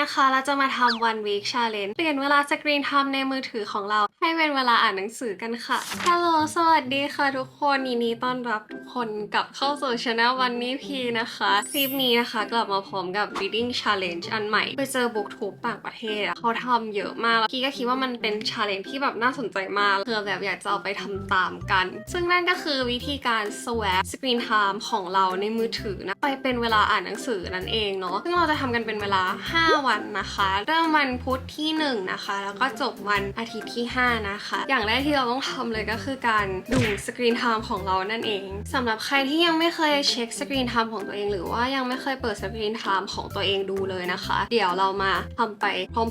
นะคะเราจะมาทำ one week challenge เปลี่ยนเวลาสกรีนไทม์ในมือถือของเรา ให้เป็นเวลาอ่านหนังสือกันค่ะ ฮัลโหล สวัสดีค่ะทุกคนยินดีต้อนรับทุกคนกลับเข้าสู่ช anel วันนี้พีนะคะ คลิปนี้นะคะ กลับมาพร้อมกับ reading challenge อันใหม่ ไปเจอ booktube ต่างประเทศอะเขาทำเยอะมากแล้วพีก็คิดว่ามันเป็น challenge ที่แบบน่าสนใจมากเพื่อแบบอยากจะเอาไปทำตามกัน ซึ่งนั่นก็คือวิธีการ swap screen time ของเราในมือถือนะ ไปเป็นเวลาอ่านหนังสือนั่นเองเนาะ ซึ่งเราจะทำกันเป็นเวลา 5 วันนะคะ เริ่มวันพุธที่ 1 นะคะ แล้วก็จบวันอาทิตย์ที่ 5นะคะ อย่างแรกที่เราต้องทำเลยก็คือการดูสกรีนไทม์ของเรานั่นเองสำหรับใครที่ยังไม่เคยเช็คสกรีนไทม์ของตัวเองหรือว่ายังไม่เคยเปิดสกรีนไทม์ของตัวเองดูเลยนะคะ เดี๋ยวเรามาทำไป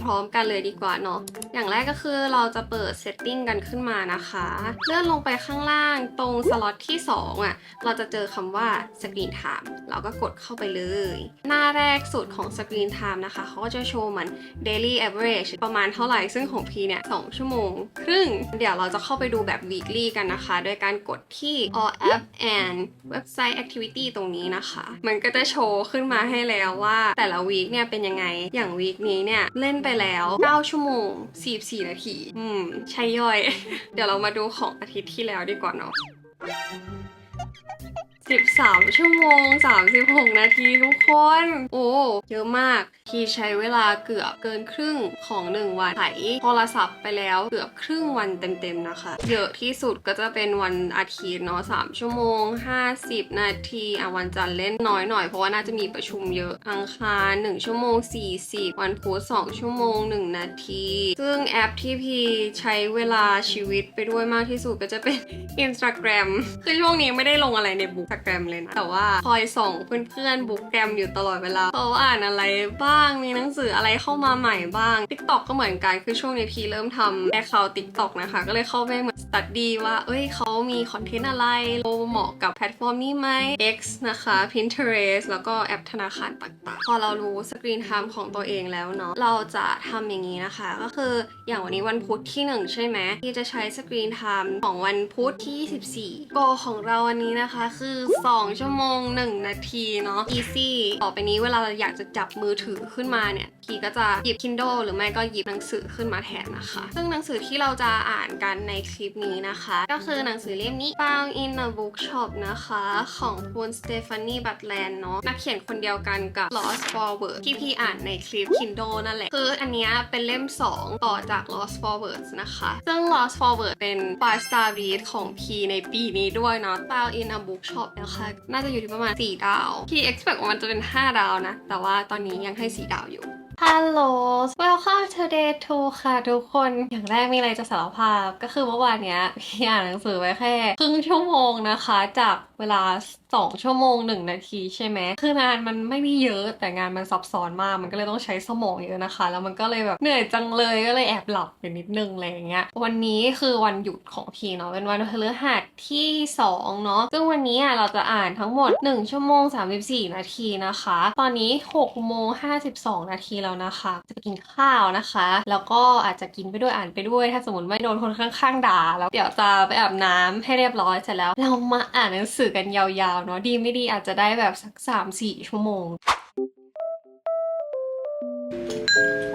พร้อม ๆ กันเลยดีกว่าเนาะอย่างแรกก็คือเราจะเปิดเซตติ้งกันขึ้นมานะคะเลื่อนลงไปข้างล่างตรงสล็อตที่ 2อะเราจะเจอคำว่า Screen Time เราก็กดเข้าไปเลย หน้าแรกสุดของ Screen Time นะคะเขาก็จะโชว์เหมือน Daily Average ประมาณเท่าไหร่ซึ่งของพีเนี่ย2ชั่วโมงครึ่ง เดี๋ยวเราจะเข้าไปดูแบบ weekly กันนะคะ โดยการกดที่ all app and website activity ตรงนี้นะคะ มันก็จะโชว์ขึ้นมาให้แล้วว่าแต่ละวีคเนี่ยเป็นยังไง อย่างวีคนี้เนี่ยเล่นไปแล้ว 9 ชั่วโมง 44 นาที อืม ใช่ย่อย เดี๋ยวเรามาดูของอาทิตย์ที่แล้วดีกว่าเนาะ 13 ชั่วโมง 36 นาทีทุกคน โอ้ เยอะมาก ที่ใช้เวลาเกือบเกินครึ่งของ 1 วันไถโทรศัพท์ไปแล้วเกือบครึ่งวันเต็มๆนะคะ เยอะที่สุดก็จะเป็นวันอาทิตย์เนาะ3ชั่วโมง 50 นาทีอะวันจันทร์เล่นน้อยหน่อยเพราะว่าน่าจะมีประชุมเยอะ อังคาร 1 ชั่วโมง 40 วันพุธ2ชั่วโมง 1 นาที ซึ่งแอปที่พีใช้เวลาชีวิตไปด้วยมากที่สุดก็จะเป็น Instagram คือช่วงนี้ไม่ได้ลงอะไรในบุ๊ก Instagram เลยนะ แต่ว่าคอยส่องเพื่อนๆบุ๊กแกรมอยู่ตลอดเวลาเขาอ่านอะไรบ้าง มีหนังสืออะไรเข้ามาใหม่บ้าง TikTok ก็เหมือนกัน คือช่วงนี้พีเริ่มทำแอคเคาท์ TikTok นะคะ ก็เลยเข้าไปเหมือนสตัดดีว่า เอ้ยเขามีคอนเทนต์อะไรเหมาะกับแพลตฟอร์มนี้ไหม X นะคะ Pinterest แล้วก็แอปธนาคารต่างๆ พอเรารู้สกรีนไทม์ของตัวเองแล้วเนาะ เราจะทำอย่างนี้นะคะ ก็คืออย่างวันนี้วันพุธที่ 1 ใช่ไหมที่จะใช้สกรีนไทม์ของวันพุธที่ 24โกของเราวันนี้นะคะคือ2 ชั่วโมง 1 นาทีเนาะ easy ต่อไปนี้เวลาเราอยากจะจับมือถือขึ้นมาเนี่ยพีก็จะหยิบ Kindle หรือไม่ก็หยิบหนังสือขึ้นมาแทนนะคะ ซึ่งหนังสือที่เราจะอ่านกันในคลิปนี้นะคะ ก็คือหนังสือเล่มนี้ Found in a Bookshop นะคะ ของคุณสเตฟานีบัตแลนเนาะนักเขียนคนเดียวกันกับ Lost Forward ที่พี่อ่านในคลิป Kindle นั่นแหละ คืออันนี้เป็นเล่ม 2 ต่อจาก Lost Forward นะคะ ซึ่ง Lost Forward เป็น5 star read ของพีในปีนี้ด้วยเนาะ Found in a Bookshop นะคะน่าจะอยู่ที่ประมาณ 4 ดาวพี่ expect ว่ามันจะเป็น 5 ดาวนะ แต่ว่าตอนนี้ยังให้ 4 ดาวอยู่ฮัลโหล welcome to day two ค่ะทุกคน อย่างแรกมีอะไรจะสารภาพ ก็คือเมื่อวานเนี้ยพี่อ่านหนังสือไว้แค่ ครึ่งชั่วโมงนะคะ จากเวลา 2 ชั่วโมง 1 นาทีใช่ไหมคืองานมันไม่ได้เยอะแต่งานมันซับซ้อนมากมันก็เลยต้องใช้สมองเยอะนะคะ แล้วมันก็เลยแบบเหนื่อยจังเลยก็เลยแอบหลับไปนิดนึงอะไรอย่างเงี้ยวันนี้คือวันหยุดของพีเนาะเป็นวันพฤหัสที่2เนาะซึ่งวันนี้อะเราจะอ่านทั้งหมด 1 ชั่วโมง 34 นาทีนะคะ ตอนนี้6โมง52 นาทีแล้วนะคะ จะไปกินข้าวนะคะ แล้วก็อาจจะกินไปด้วยอ่านไปด้วย ถ้าสมมติไม่โดนคนข้างๆด่าแล้วเดี๋ยวจะไปอาบน้ำให้เรียบร้อยเสร็จแล้ว เรามาอ่านหนังสือกันยาวๆเนาะดีไม่ดีอาจจะได้แบบสัก3-4ชั่วโมง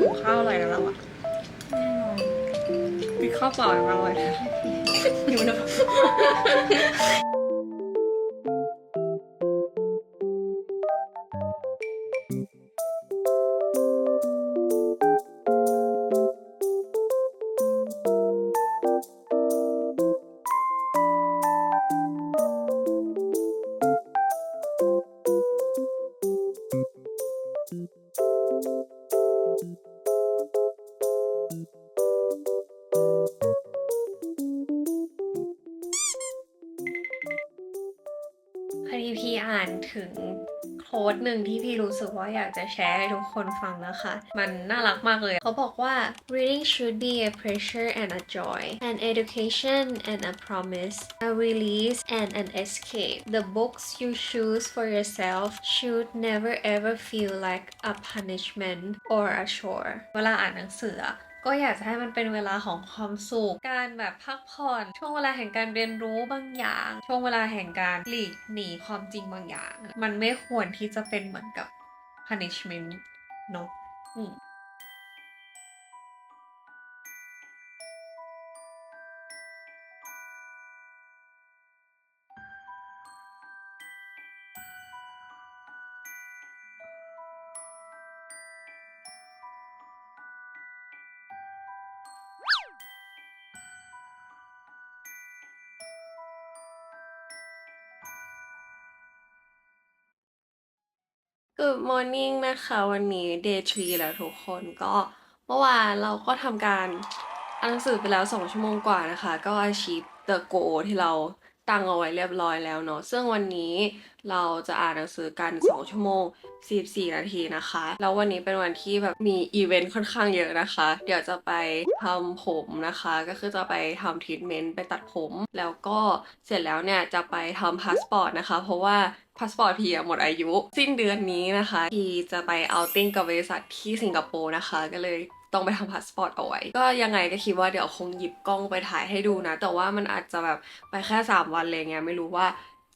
กินข้าวอะไรแล้วอะกินข้าวเปล่าอย่างอร่อยหิวนะานถึงโค้ดหนึ่งที่พี่รู้สึกว่าอยากจะแชร์ให้ทุกคนฟังนะคะ มันน่ารักมากเลย เขาบอกว่า reading should be a pressure and a joy an education and a promise a release and an escape the books you choose for yourself should never ever feel like a punishment or a chore เวลาอ่านหนังสืออะ ก็อยากจะให้มันเป็นเวลาของความสุข การแบบพักผ่อน ช่วงเวลาแห่งการเรียนรู้บางอย่าง ช่วงเวลาแห่งการหลีกหนีความจริงบางอย่าง มันไม่ควรที่จะเป็นเหมือนกับ punishment เนาะ Good morning นะคะ วันนี้ day 3 แล้วทุกคนก็เมื่อวานเราก็ทำการอ่านหนังสือไปแล้ว 2 ชั่วโมงกว่านะคะ ก็ achieve the goal ที่เราตั้งเอาไว้เรียบร้อยแล้วเนาะซึ่งวันนี้เราจะอ่านหนังสือกัน 2 ชั่วโมง 44 นาทีนะคะ แล้ววันนี้เป็นวันที่แบบมีอีเวนต์ค่อนข้างเยอะนะคะ เดี๋ยวจะไปทำผมนะคะ ก็คือจะไปทำทรีทเมนต์ไปตัดผม แล้วก็เสร็จแล้วเนี่ยจะไปทำพาสปอร์ตนะคะ เพราะว่า พาสปอร์ตพีหมดอายุ สิ้นเดือนนี้นะคะพีจะไปเอาติ้งกับบริษัทที่สิงคโปร์นะคะ ก็เลยต้องไปทำพาสปอร์ตเอาไว้ ก็ยังไงก็คิดว่าเดี๋ยวคงหยิบกล้องไปถ่ายให้ดูนะ แต่ว่ามันอาจจะแบบไปแค่ 3 วันเลยไงไม่รู้ว่า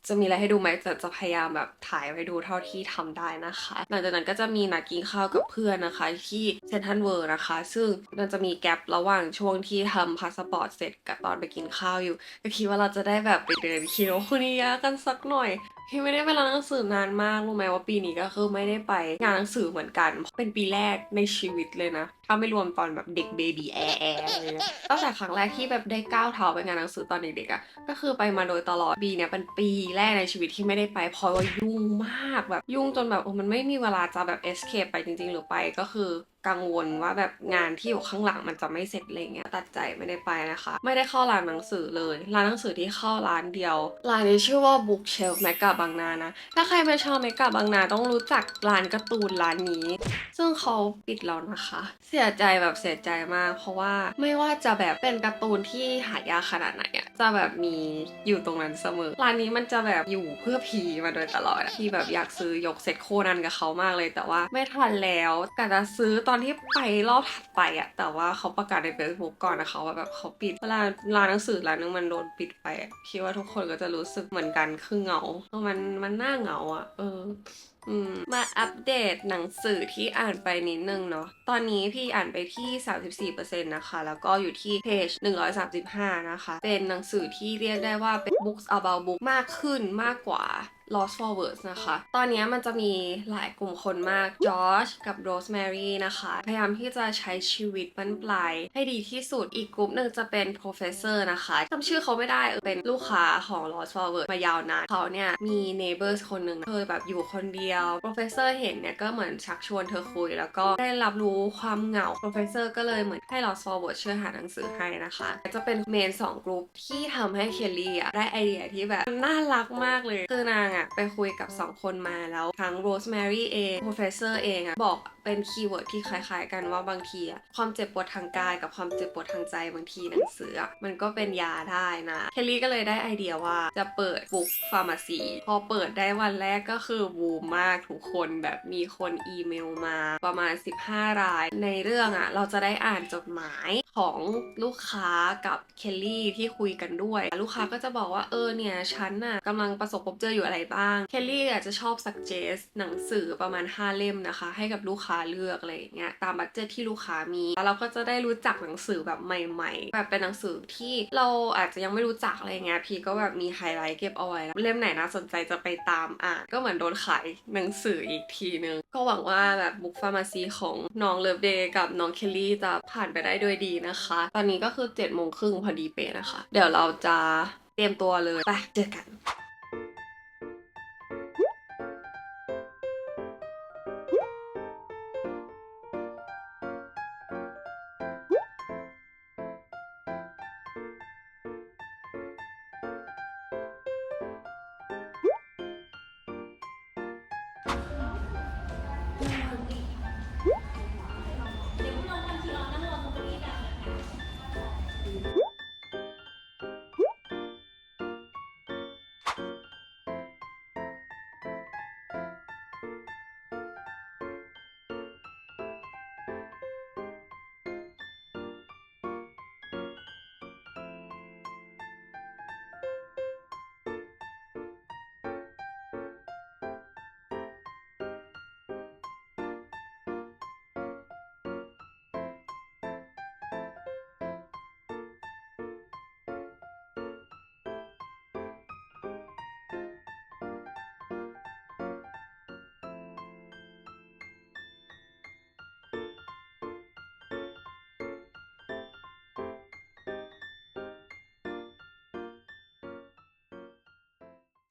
จะมีอะไรให้ดูไหมจะจะพยายามแบบถ่ายไว้ดูเท่าที่ทำได้นะคะ หลังจากนั้นก็จะมีนัดกินข้าวกับเพื่อนนะคะ ที่เซนทรัลเวิร์นะคะ ซึ่งมันจะมีแกลบระหว่างช่วงที่ทำพาสปอร์ตเสร็จกับตอนไปกินข้าวอยู่ ก็คิดว่าเราจะได้แบบไปเดินคิโนคุนิยะกันสักหน่อย พี่ไม่ได้ไปร้านหนังสือนานมากรู้ไหมว่าปีนี้ก็คือไม่ได้ไปงานหนังสือเหมือนกัน เป็นปีแรกในชีวิตเลยนะถ้าไม่รวมตอนแบบเด็กเบบีแอร์แอร์อะไรเลยตั้งแต่ครั้งแรกที่แบบได้ก้าวเท้าไปงานหนังสือตอนเด็กๆอะ่ะก็คือไปมาโดยตลอดปีเนี้ยเป็นปีแรกในชีวิตที่ไม่ได้ไปเพราะว่ายุ่งมากแบบยุ่งจนแบบโอ้มันไม่มีเวลาจะแบบ escape ไปจริง ๆ หรือไปก็คือกังวลว่าแบบงานที่อยู่ข้างหลังมันจะไม่เสร็จอะไรเงี้ยตัดใจไม่ได้ไปนะคะ ไม่ได้เข้าร้านหนังสือเลย ร้านหนังสือที่เข้าร้านเดียว ร้านนี้ชื่อว่า Bookshelf แมกกาบางนานะ ถ้าใครเป็นชาวแมกกาบางนาต้องรู้จักร้านการ์ตูนร้านนี้ ซึ่งเขาปิดแล้วนะคะเสียใจแบบเสียใจมาก เพราะว่าไม่ว่าจะแบบเป็นการ์ตูนที่หายากขนาดไหนอะจะแบบมีอยู่ตรงนั้นเสมอร้านนี้มันจะแบบอยู่เพื่อพีมาโดยตลอดอะที่แบบอยากซื้อยกเซ็ตโคนันกับเขามากเลย แต่ว่าไม่ทันแล้วกะจะซื้อตอนที่ไปรอบถัดไปอะแต่ว่าเขาประกาศใน Facebook ก่อนนะคะว่าแบบเขาปิดเวลาร้านหนังสือร้านนึงมันโดนปิดไปคิดว่าทุกคนก็จะรู้สึกเหมือนกันคือเหงาเพราะมันมันน่าเหงาอะเออ มาอัปเดตหนังสือที่อ่านไปนิดนึงเนาะ ตอนนี้พี่อ่านไปที่ 34%นะคะ แล้วก็อยู่ที่เพจ 135 นะคะ เป็นหนังสือที่เรียกได้ว่าเป็น books about book มากขึ้นมากกว่า Lost for Words นะคะ ตอนนี้มันจะมีหลายกลุ่มคนมากจอร์จกับโรสแมรี่นะคะ พยายามที่จะใช้ชีวิตบั้นปลายให้ดีที่สุด อีกกลุ่มหนึ่งจะเป็น professor นะคะจำชื่อเขาไม่ได้เออเป็นลูกค้าของ Lost for Words มายาวนาน เขาเนี่ยมี neighbors คนหนึ่งเคยแบบอยู่คนเดียว professor เห็นเนี่ยก็เหมือนชักชวนเธอคุย แล้วก็ได้รับรู้ความเหงา professor ก็เลยเหมือนให้ Lost for Words ช่วยหาหนังสือให้นะคะ จะเป็นเมนสองกลุ่มที่ทำให้เคลลี่อะได้ไอเดียที่แบบน่ารักมากเลยคือนางอะไปคุยกับ 2 คนมาแล้วทั้งโรสแมรี่เองโปรเฟสเซอร์เองอะบอก เป็นคีย์เวิร์ดที่คล้ายๆ กันว่าบางทีอะความเจ็บปวดทางกายกับความเจ็บปวดทางใจบางทีหนังสืออะมันก็เป็นยาได้นะเคลลี่ก็เลยได้ไอเดียว่าจะเปิดบุ๊กฟาร์มาซีพอเปิดได้วันแรกก็คือบูมมากทุกคนแบบมีคนอีเมลมาประมาณ 15 ราย ในเรื่องอะเราจะได้อ่านจดหมายของลูกค้ากับเคลลี่ที่คุยกันด้วย ลูกค้าก็จะบอกว่าเออเนี่ยฉันน่ะกำลังประสบพบเจออยู่อะไรบ้างเคลลี่อาจจะชอบ suggest หนังสือประมาณ 5 เล่มนะคะ ให้กับลูกค้าเลือกอะไรอย่างเงี้ยตามบัตเจตที่ลูกค้ามีแล้วเราก็จะได้รู้จักหนังสือแบบใหม่ ๆ แบบเป็นหนังสือที่เราอาจจะยังไม่รู้จักอะไรเงี้ยพี่ก็แบบมีไฮไลท์เก็บเอาไว้แล้วเล่มไหนน่าสนใจจะไปตามอ่านก็เหมือนโดนขายหนังสืออีกทีนึงก็หวังว่าแบบบุ๊กฟาร์มาซีของน้องเลิฟเดย์กับน้องเคลลี่จะผ่านไปได้ด้วยดีนะคะ ตอนนี้ก็คือ7จ็ดโมงครึ่งพอดีเป๊ะนะคะ เดี๋ยวเราจะเตรียมตัวเลยไปเจอกัน じゃあ。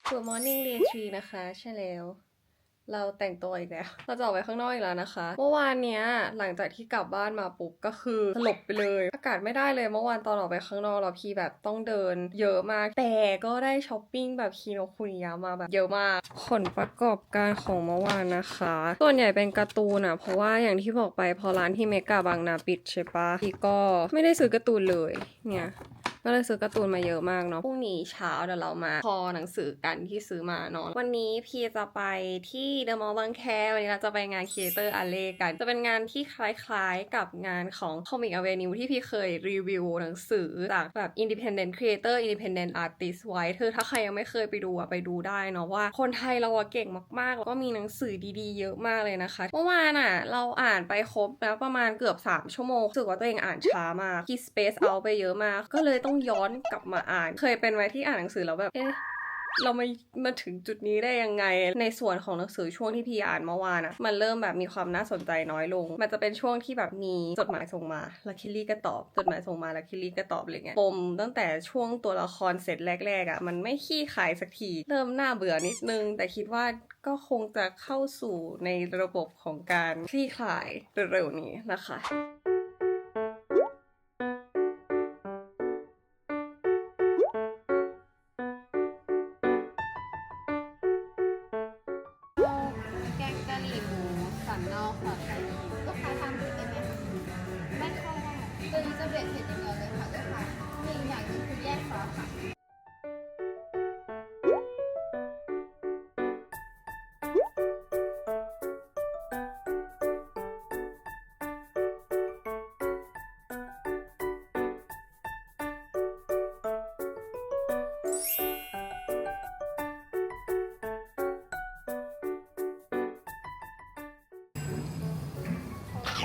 Good morning day tree นะคะ ใช่แล้ว เราแต่งตัวอีกแล้ว เราจะออกไปข้างนอกอีกแล้วนะคะ เมื่อวานเนี้ยหลังจากที่กลับบ้านมาปุ๊บก็คือสลบไปเลย อากาศไม่ได้เลยเมื่อวานตอนออกไปข้างนอกเราพี่แบบต้องเดิน เยอะมาก แต่ก็ได้ช้อปปิ้งแบบคีโนคุนิยะมาแบบเยอะมากผลประกอบการของเมื่อวานนะคะ ส่วนใหญ่เป็นการ์ตูนอะเพราะว่าอย่างที่บอกไปพอร้านที่เมกาบางนาปิดใช่ปะพี่ก็ไม่ได้ซื้อการ์ตูนเลยเนี่ย ก็เลยซื้อการ์ตูนมาเยอะมากเนาะพรุ่งนี้เช้าเดี๋ยวเรามาพอหนังสือกันที่ซื้อมาเนาะวันนี้พี่จะไปที่เดอะมอลล์บางแควันนี้เราจะไปงานค r e เอเตอร์อาเ e กัน จะเป็นงานที่คล้ายๆกับงานของ Comic Avenue ที่พี่เคยรีวิวหนังสือจากแบบ Independent Creator Independent Artist ไว้เธอถ้าใครยังไม่เคยไปดูอะไปดูได้เนาะว่าคนไทยเราอะเก่งมากๆ แล้วก็มีหนังสือดีๆ เยอะมากเลยนะคะ เมื่อวานอะเราอ่านไปครบแล้วประมาณเกือบ 3 ชั่วโมงรู้สึกว่าตัวเองอ่านช้ามากคีสเปซเอาไปเยอะมาก ก็เลยต้องย้อนกลับมาอ่าน เคยเป็นไหมที่อ่านหนังสือแล้วแบบ เอ๊ะเรามามาถึงจุดนี้ได้ยังไง ในส่วนของหนังสือช่วงที่พี่อ่านเมื่อวานอะมันเริ่มแบบมีความน่าสนใจน้อยลง มันจะเป็นช่วงที่แบบมีจดหมายส่งมาแล้วคิลลี่ก็ตอบ จดหมายส่งมาแล้วคิลลี่ก็ตอบอะไรเงี้ยปมตั้งแต่ช่วงตัวละครเสร็จแรกๆอะมันไม่ขี้ขายสักที เริ่มน่าเบื่อนิดนึง แต่คิดว่าก็คงจะเข้าสู่ในระบบของการคลี่คลายเร็วๆนี้นะคะ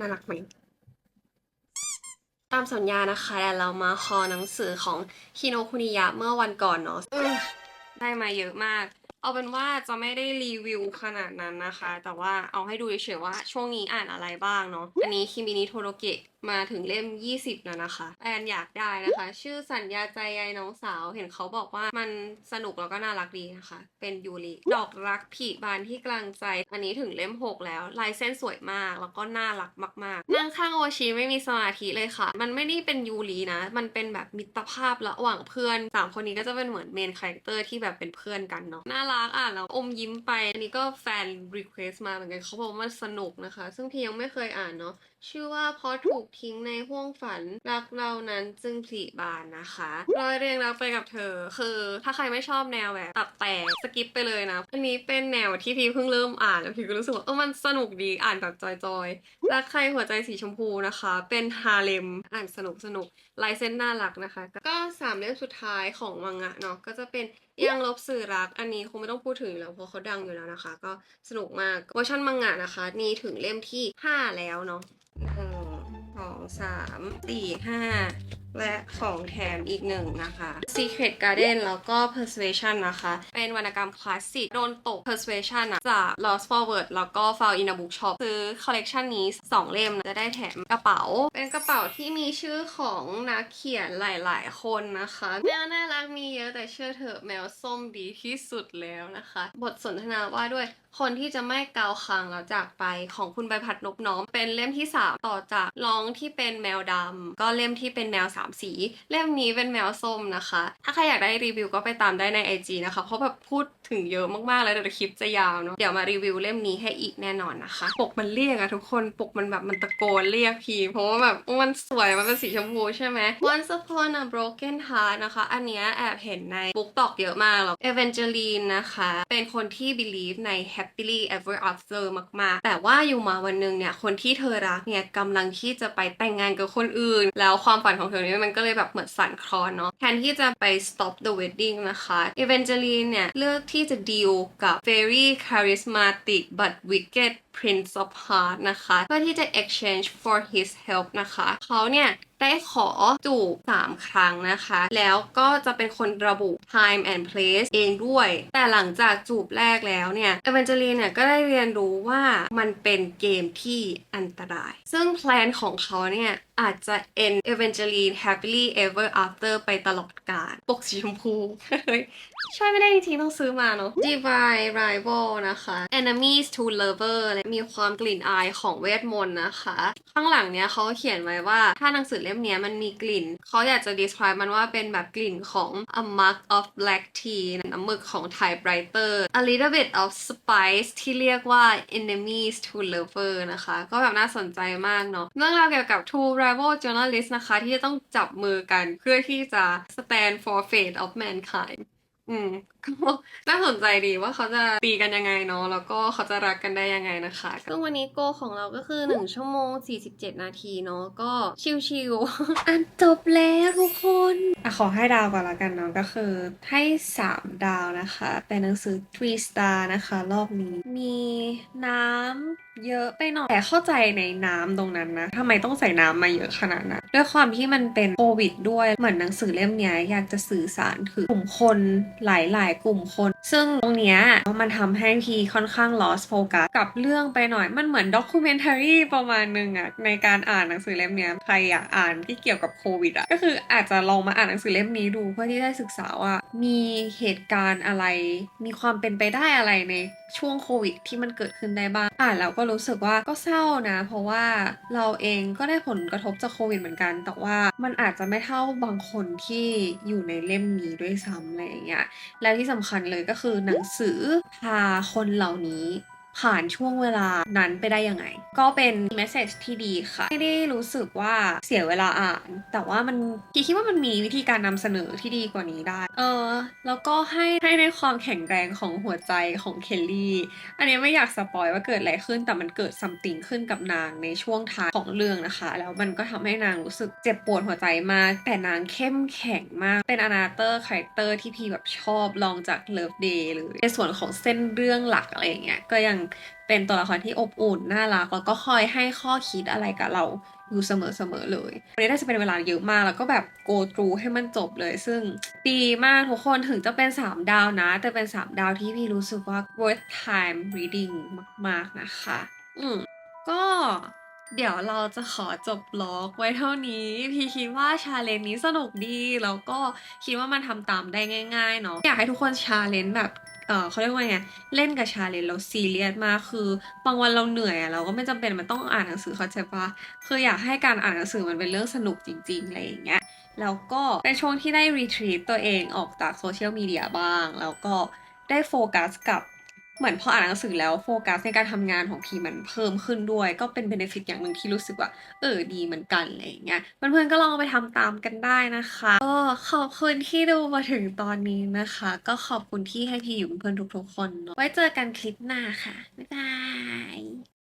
น่ารักไหมตามสัญญานะคะแต่เรามาคอหนังสือของคิโนคุนิยะเมื่อวันก่อนเนาะได้มาเยอะมาก เอาเป็นว่าจะไม่ได้รีวิวขนาดนั้นนะคะ แต่ว่าเอาให้ดูเฉยๆว่าช่วงนี้อ่านอะไรบ้างเนาะอันนี้คิมินิโทโรเกะ มาถึงเล่ม 20 แล้วนะคะแอนอยากได้นะคะ ชื่อสัญญาใจใยน้องสาว เห็นเขาบอกว่ามันสนุกแล้วก็น่ารักดีนะคะ เป็นยูริ ดอกรักผีบานที่กลางใจ อันนี้ถึงเล่ม 6 แล้ว ลายเส้นสวยมาก แล้วก็น่ารักมากๆ นั่งข้างโอชิไม่มีสมาธิเลยค่ะ มันไม่ได้เป็นยูรินะ มันเป็นแบบมิตรภาพระหว่างเพื่อนสามคนนี้ก็จะเป็นเหมือนเมนคาแรคเตอร์ที่แบบเป็นเพื่อนกันเนาะ น่ารักอะแล้วอมยิ้มไป อันนี้ก็แฟนรีเควสมาเหมือนกันเขาบอกว่ามันสนุกนะคะ ซึ่งพี่ยังไม่เคยอ่านเนาะ ชื่อว่าเพราะถูกทิ้งในห้วงฝันรักเรานั้นจึงผลิบานนะคะรอยเรียงรักไปกับเธอ คือถ้าใครไม่ชอบแนวแบบตับแตกสกิปไปเลยนะ อันนี้เป็นแนวที่พี่เพิ่งเริ่มอ่านแล้วพี่ก็รู้สึกว่าเออมันสนุกดีอ่านแบบจอยๆรักใครหัวใจสีชมพูนะคะ เป็นฮาเลมอ่านสนุกสนุกลายเส้นน่ารักนะคะ ก็สามเล่มสุดท้ายของมังงะเนาะก็จะเป็นยังลบสื่อรักอันนี้คงไม่ต้องพูดถึงแล้วเพราะเขาดังอยู่แล้วนะคะ ก็สนุกมากเวอร์ชันมังงะนะคะ นี่ถึงเล่มที่ 5 แล้วเนาะ องสามสี่ห้าและของแถมอีกหนึ่งนะคะ Secret Garden แล้วก็ Persuasion นะคะ เป็นวรรณกรรมคลาสสิกโดนตก Persuasion อะจาก Lost Forward แล้วก็ Found in a Bookshop ซื้อคอลเลกชันนี้ 2 เล่มจะได้แถมกระเป๋า เป็นกระเป๋าที่มีชื่อของนักเขียนหลายๆ คนนะคะ แมวน่ารักมีเยอะแต่เชื่อเถอะแมวส้มดีที่สุดแล้วนะคะ บทสนทนาว่าด้วยคนที่จะไม่เกาคางแล้วจากไปของคุณใบพัดนกน้อม เป็นเล่มที่ 3 ต่อจากร้องที่เป็นแมวดำก็เล่มที่เป็นแมวส3 สี เล่มนี้เป็นแมวส้มนะคะ ถ้าใครอยากได้รีวิวก็ไปตามได้ใน IG นะคะ เพราะแบบพูด ถึงเยอะมากๆแล้วเดี๋ยวคลิปจะยาวเนาะเดี๋ยวมารีวิวเล่มนี้ให้อีกแน่นอนนะคะ ปกมันเรียกอะทุกคนปกมันแบบมันตะโกนเรียกพีเพราะว่าแบบมันสวยมันเป็นสีชมพูใช่ไหม Once Upon a Broken Heart นะคะ อันเนี้ยแอบเห็นในบุ๊กตอกเยอะมากแล้ว Evangeline นะคะ เป็นคนที่ believe ใน happily ever after มากๆ แต่ว่าอยู่มาวันหนึ่งเนี่ยคนที่เธอรักเนี่ยกำลังที่จะไปแต่งงานกับคนอื่น แล้วความฝันของเธอเนี่ยมันก็เลยแบบเหมือนสั่นคลอนเนาะแทนที่จะไป stop the wedding นะคะ Evangeline เนี่ยเลือกที่จะดีลกับ very charismatic but wicked Prince of Heart นะคะ เพื่อที่จะ exchange for his help นะคะ เขาเนี่ย ได้ขอจูบ3ครั้งนะคะ แล้วก็จะเป็นคนระบุ time and place เองด้วย แต่หลังจากจูบแรกแล้วเนี่ย e v a n g e l i n e เนี่ยก็ได้เรียนรู้ว่ามันเป็นเกมที่อันตราย ซึ่งแพลนของเขาเนี่ยอาจจะ end Evangeline happily ever after ไปตลอดกาลปกสีชมพูช่วยไม่ได้จริงๆต้องซื้อมาเนาะ Divine Rival นะคะ Enemies to Lover และมีความกลิ่นอายของเวทมนต์นะคะ ข้างหลังเนี้ยเขาเขียนไว้ว่าถ้าหนังสือเล่มเนี้ยมันมีกลิ่น เขาอยากจะ describe มันว่าเป็นแบบกลิ่นของ a mug of black tea น้ำหมึกของ typewriter a little bit of spice ที่เรียกว่า enemies to lover นะคะ ก็แบบน่าสนใจมากเนาะเรื่องราวเกี่ยวกับ two rival journalists นะคะ ที่จะต้องจับมือกันเพื่อที่จะ stand for fate of mankind อืมก็น่าสนใจดีว่าเขาจะตีกันยังไงเนาะแล้วก็เขาจะรักกันได้ยังไงนะคะซึ่งวันนี้โกของเราก็คือ 1 ชั่วโมง 47 นาทีเนาะก็ชิวๆอ่านจบแล้วทุกคนอะขอให้ดาวก่อนละกันเนาะก็คือให้ 3 ดาวนะคะ เป็นหนังสือ three star นะคะ รอบนี้ มีน้ำเยอะไปหน่อยแต่เข้าใจในน้ำตรงนั้นนะทำไมต้องใส่น้ำมาเยอะขนาดนั้นด้วยความที่มันเป็นโควิดด้วยเหมือนหนังสือเล่มนี้อยากจะสื่อสารถึงกลุ่มคนหลาย ๆ กลุ่มคน ซึ่งตรงเนี้ยมันทำให้พีค่อนข้าง lost focus กับเรื่องไปหน่อยมันเหมือน documentary ประมาณนึงอะในการอ่านหนังสือเล่มนี้ใครอยากอ่านที่เกี่ยวกับโควิดอะก็คืออาจจะลองมาอ่านหนังสือเล่มนี้ดูเพื่อที่ได้ศึกษาว่ามีเหตุการณ์อะไร มีความเป็นไปได้อะไรใน ช่วงโควิดที่มันเกิดขึ้นได้บ้างอ่านแล้วก็รู้สึกว่าก็เศร้านะ เพราะว่าเราเองก็ได้ผลกระทบจากโควิดเหมือนกัน แต่ว่ามันอาจจะไม่เท่าบางคนที่อยู่ในเล่มนี้ด้วยซ้ำอะไรอย่างเงี้ยและที่สำคัญเลยก็คือหนังสือพาคนเหล่านี้ ผ่านช่วงเวลานั้นไปได้ยังไง ก็เป็นเมสเซจที่ดีค่ะ ไม่ได้รู้สึกว่าเสียเวลาอ่าน แต่ว่ามันพี่คิดว่ามันมีวิธีการนำเสนอที่ดีกว่านี้ได้ เออ แล้วก็ให้ให้ในความแข็งแรงของหัวใจของเคลลี่ อันนี้ไม่อยากสปอยว่าเกิดอะไรขึ้น แต่มันเกิดซัมติงขึ้นกับนางในช่วงท้ายของเรื่องนะคะ แล้วมันก็ทำให้นางรู้สึกเจ็บปวดหัวใจมาก แต่นางเข้มแข็งมาก เป็นอนาเตอร์คาแรคเตอร์ที่พี่แบบชอบลองจากเลิฟเดย์เลยในส่วนของเส้นเรื่องหลักอะไรอย่างเงี้ย ก็ยังเป็นตัวละครที่อบอุ่นน่ารักแล้วก็คอยให้ข้อคิดอะไรกับเราอยู่เสมอๆเลยวันนี้น่าจะเป็นเวลาเยอะมากแล้วก็แบบ go through ให้มันจบเลย ซึ่งดีมากทุกคนถึงจะเป็น 3 ดาวนะ แต่เป็น 3 ดาวที่พี่รู้สึกว่า worth time reading มาก ๆ นะคะ อืมก็ เดี๋ยวเราจะขอจบล็อกไว้เท่านี้ พี่คิดว่าชาเลนจ์นี้สนุกดีแล้วก็คิดว่ามันทำตามได้ง่ายๆเนาะอยากให้ทุกคนชาเลนจ์แบบเออเขาเรียกว่าไงเล่นกับชาเลนจ์เราซีเรียสมากคือบางวันเราเหนื่อยอะเราก็ไม่จำเป็นมันต้องอ่านหนังสือเข้าใจปะคืออยากให้การอ่านหนังสือมันเป็นเรื่องสนุกจริงๆอะไรอย่างเงี้ยแล้วก็เป็นช่วงที่ได้รีทรีตตัวเองออกจากโซเชียลมีเดียบ้าง แล้วก็ได้โฟกัสกับ เหมือนพออ่านหนังสือแล้วโฟกัสในการทำงานของพีมันเพิ่มขึ้นด้วย ก็เป็นเบนฟิตอย่างหนึ่งที่รู้สึกว่า เออดีเหมือนกันอะไรอย่างเงี้ยเพื่อนๆก็ลองไปทำตามกันได้นะคะก็ขอบคุณที่ดูมาถึงตอนนี้นะคะ ก็ขอบคุณที่ให้พีอยู่เป็นเพื่อนทุกๆคนไว้เจอกันคลิปหน้าค่ะบ๊ายบาย